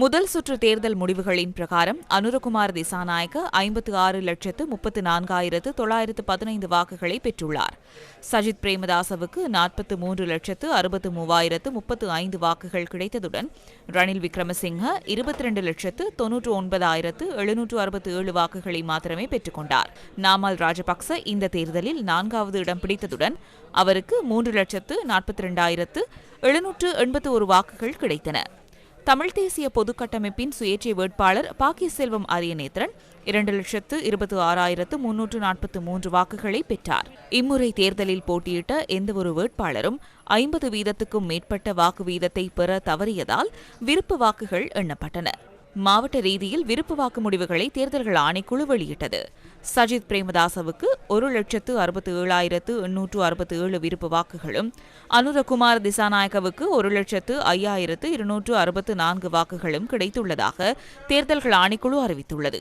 முதல் சுற்று தேர்தல் முடிவுகளின் பிரகாரம் அனுரகுமார் திசாநாயக்க ஐம்பத்து ஆறு லட்சத்து முப்பத்து நான்காயிரத்து தொள்ளாயிரத்து பதினைந்து வாக்குகளை பெற்றுள்ளார். சஜித் பிரேமதாசவுக்கு நாற்பத்து மூன்று லட்சத்து அறுபத்து மூவாயிரத்து முப்பத்து ஐந்து வாக்குகள் கிடைத்ததுடன் ரணில் விக்ரமசிங்க இருபத்தி இரண்டு லட்சத்து தொன்னூற்று ஒன்பதாயிரத்து எழுநூற்று அறுபத்தி ஏழு வாக்குகளை மாத்திரமே பெற்றுக்கொண்டார் நாமல் ராஜபக்ச இந்த தேர்தலில் நான்காவது இடம் பிடித்ததுடன் அவருக்கு மூன்று லட்சத்து நாற்பத்தி இரண்டாயிரத்து எழுநூற்று எண்பத்து ஒரு வாக்குகள் கிடைத்தன. தமிழ் தேசிய பொதுக்கட்டமைப்பின் சுயேட்சை வேட்பாளர் பாக்கி செல்வம் அரியநேத்திரன் இரண்டு லட்சத்து இருபத்தி ஆறாயிரத்து முன்னூற்று நாற்பத்தி மூன்று வாக்குகளை பெற்றார். இம்முறை தேர்தலில் போட்டியிட்ட எந்தவொரு வேட்பாளரும் ஐம்பது வீதத்துக்கும் மேற்பட்ட வாக்கு வீதத்தை பெற தவறியதால் விருப்பு வாக்குகள் எண்ணப்பட்டன. மாவட்ட ரீதியில் விருப்பு வாக்கு முடிவுகளை தேர்தல்கள் ஆணைக்குழு வெளியிட்டது. சஜித் பிரேமதாசவுக்கு ஒரு லட்சத்து அறுபத்தி ஏழாயிரத்து எண்ணூற்று அறுபத்தி ஏழு விருப்பு வாக்குகளும் அனுரகுமார் திசாநாயக்கவுக்கு ஒரு லட்சத்து ஐயாயிரத்து இருநூற்று அறுபத்து நான்கு வாக்குகளும் கிடைத்துள்ளதாக தேர்தல்கள் ஆணைக்குழு அறிவித்துள்ளது.